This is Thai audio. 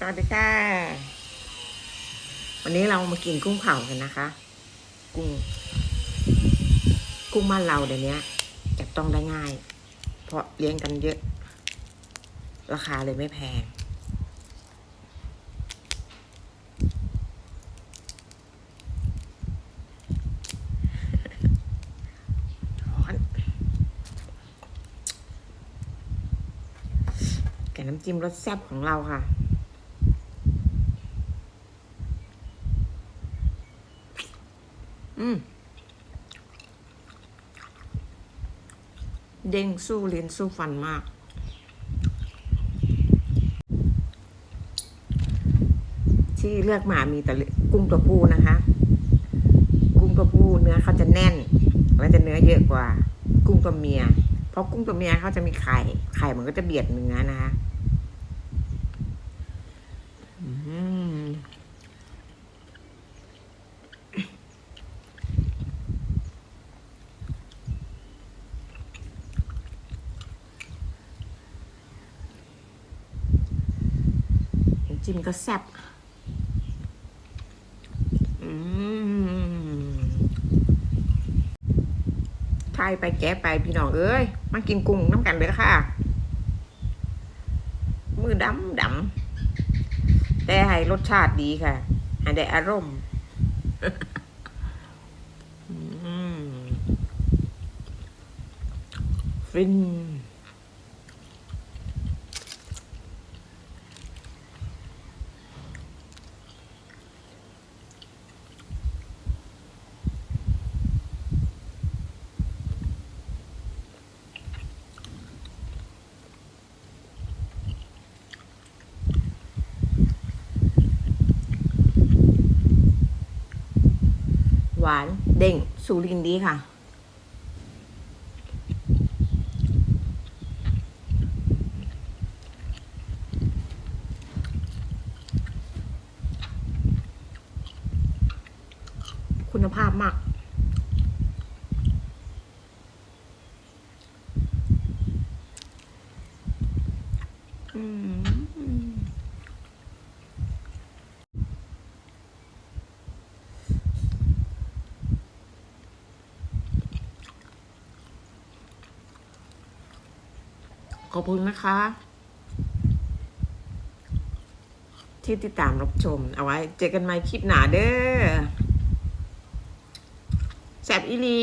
สวัสดีค่ะ วันนี้เรามากินกุ้งเผากันนะคะ กุ้ง กุ้งบ้านเราเดี๋ยวนี้จับต้องได้ง่าย เพราะเลี้ยงกันเยอะ ราคาเลยไม่แพงร้อนแกน้ำจิ้มรสแซ่บของเราค่ะ อืม เด้งสู้ลิ้นสู้ฟันมาก ที่เลือกมามีแต่กุ้งตัวผู้นะคะ กุ้งตัวผู้เนื้อเขาจะแน่น และจะเนื้อเยอะกว่า กุ้งตัวเมีย เพราะกุ้งตัวเมียเขาจะมีไข่ ไข่มันก็จะเบียดเนื้อนะคะ จิ้มก็แซ่บอืมไทยไปแก้ไปพี่น้องเอ้ย มากินกุ้งน้ำกันเลยค่ะ มือดำดำแต่ให้รสชาติดีค่ะ ให้ได้อารมณ์ฟิน วานเด้งสูรินดีค่ะ คุณภาพมากอืม ข อบคุณนะคะ ที่ติดตามรับชม เอาไว้ เจอกันใหม่คลิปหนาเด้อแสบอีลี